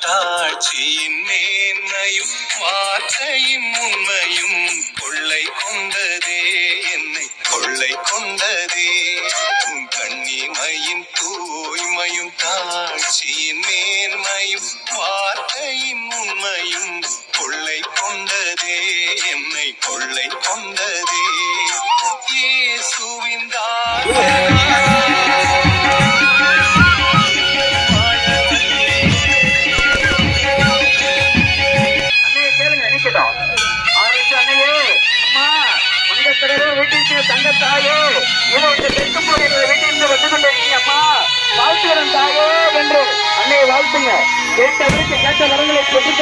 தாட்சியின் மேன்மையும் வார்த்தையின் உண்மையும் கொள்ளை கொண்டதே. என்னை கொள்ளை கொண்டதே. உன் கண்ணிமையின் தூய்மையும் தாட்சியின் மேன்மையும் வார்த்தையின் உண்மையும் கொள்ளை கொண்டதே. என்னை கொள்ளை கொண்டதே. இயேசுவின் அண்ணையை மங்கக்கடலே வீட்டிற்கு தங்க தாயே இதோ இந்த தெற்கும் போகிற வீட்டிலிருந்து வந்து கொண்டிருக்கீங்க அம்மா. வாழ்த்துகிறேன் தாயே என்று அன்னையை வாழ்த்துங்க. கேட்ட வீட்டு கேட்ட வரங்களை பெற்றுத்